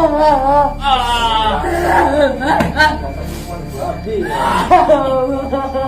어, 어, 어. 아.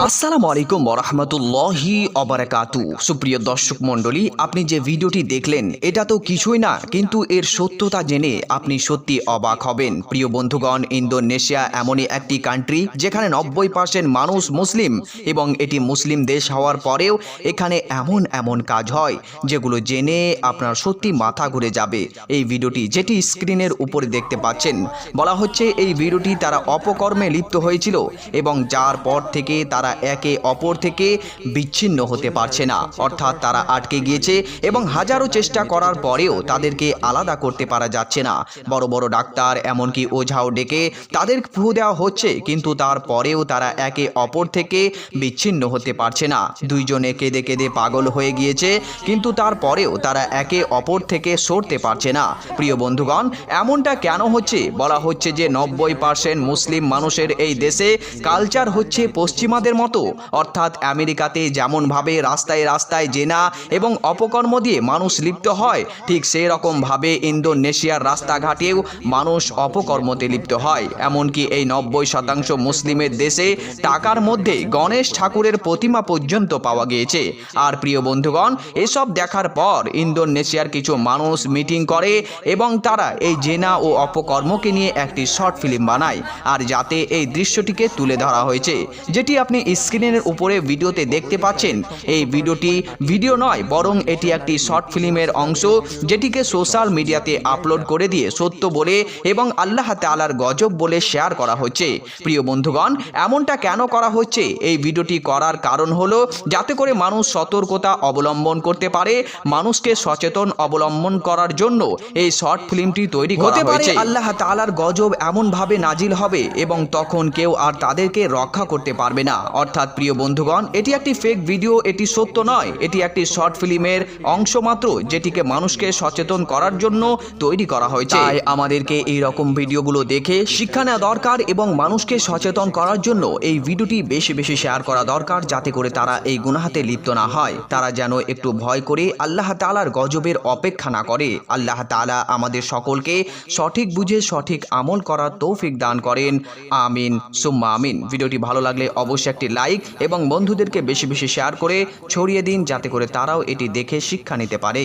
আসসালামু আলাইকুম ওরহমতুল্লাহি অবরাকাতু সুপ্রিয় দর্শক মণ্ডলী, আপনি যে ভিডিওটি দেখলেন, এটা তো কিছুই না, কিন্তু এর সত্যতা জেনে আপনি সত্যি অবাক হবেন। প্রিয় বন্ধুগণ, ইন্দোনেশিয়া এমনই একটি কান্ট্রি যেখানে নব্বই পার্সেন্ট মানুষ মুসলিম এবং এটি মুসলিম দেশ হওয়ার পরেও এখানে এমন এমন কাজ হয় যেগুলো জেনে আপনার সত্যি মাথা ঘুরে যাবে। এই ভিডিওটি যেটি স্ক্রিনের উপরে দেখতে পাচ্ছেন, বলা হচ্ছে এই ভিডিওটি তারা অপকর্মে লিপ্ত হয়েছিল। এবং যার পর থেকে তারা একে অপর থেকে বিচ্ছিন্ন হতে পারছে না। অর্থাৎ তারা আটকে গিয়েছে এবং হাজারো চেষ্টা করার পরেও তাদেরকে আলাদা করতে পারা যাচ্ছে না। বড় বড় ডাক্তার, এমনকি ওঝাও ডেকে তাদের ফু দেওয়া হচ্ছে, কিন্তু তারপরেও তারা একে অপর থেকে বিচ্ছিন্ন হতে পারছে না। দুইজনে কেঁদে কেঁদে পাগল হয়ে গিয়েছে, কিন্তু তারপরেও তারা একে অপর থেকে সরতে পারছে না। প্রিয় বন্ধুগণ, এমনটা কেন হচ্ছে? বলা হচ্ছে যে নব্বই পার্সেন্ট মুসলিম মানুষের এই দেশে কালচার হচ্ছে পশ্চিমাদের মতো। অর্থাৎ আমেরিকাতে যেমনভাবে রাস্তায় রাস্তায় জেনা এবং অপকর্ম দিয়ে মানুষ লিপ্ত হয়, ঠিক সেই রকমভাবে ইন্দোনেশিয়ার রাস্তাঘাটেও মানুষ অপকর্মতে লিপ্ত হয়। এমনকি এই নব্বই শতাংশ মুসলিমের দেশে টাকার মধ্যে গণেশ ঠাকুরের প্রতিমা পর্যন্ত পাওয়া গিয়েছে। আর প্রিয় বন্ধুগণ, এসব দেখার পর ইন্দোনেশিয়ার কিছু মানুষ মিটিং করে এবং তারা এই জেনা ও অপকর্মকে নিয়ে একটি শর্ট ফিল্ম বানায়। আর যাতে এই দৃশ্যটিকে তুলে ধরা হয়েছে যেটি আপনি স্ক্রিনের উপরে ভিডিওতে দেখতে পাচ্ছেন। এই ভিডিওটি ভিডিও নয় বরং এটি একটি শর্ট ফিল্মের অংশ যেটিকে সোশ্যাল মিডিয়াতে আপলোড করে দিয়ে সত্য বলে এবং আল্লাহ তালার গজব বলে শেয়ার করা হচ্ছে। প্রিয় বন্ধুগণ এমনটা কেন করা হচ্ছে? এই ভিডিওটি করার কারণ হলো যাতে করে মানুষ সতর্কতা অবলম্বন করতে পারে মানুষকে সচেতন অবলম্বন করার জন্য এই শর্ট ফিল্মটি তৈরি করা হয়েছে। আল্লাহ তালার গজব এমনভাবে নাজিল হবে এবং তখন কেউ আর তাদেরকে রক্ষা করতে পারবে না। অর্থাৎ, প্রিয় বন্ধুগণ, এটি একটি ফেক ভিডিও এটি সত্য নয়। এটি একটি শর্ট ফিল্মের অংশ মাত্র, যেটিকে মানুষকে সচেতন করার জন্য তৈরি করা হয়েছে। তাই আমাদেরকে এই রকম ভিডিওগুলো দেখে শিক্ষা নেওয়া দরকার এবং মানুষকে সচেতন করার জন্য এই ভিডিওটি বেশি বেশি শেয়ার করা দরকার, যাতে করে তারা এই গুনাহাতে লিপ্ত না হয়। তারা যেন একটু ভয় করে আল্লাহ তালার গজবের অপেক্ষা না করে। আল্লাহ তালা আমাদের সকলকে সঠিক বুঝে সঠিক আমল করার তৌফিক দান করেন। আমিন। সুম্মা আমিন। ভিডিওটি ভালো লাগলে অবশ্যই একটি লাইক এবং বন্ধুদেরকে বেশি বেশি শেয়ার করে ছড়িয়ে দিন, যাতে করে তারাও এটি দেখে শিক্ষা নিতে পারে।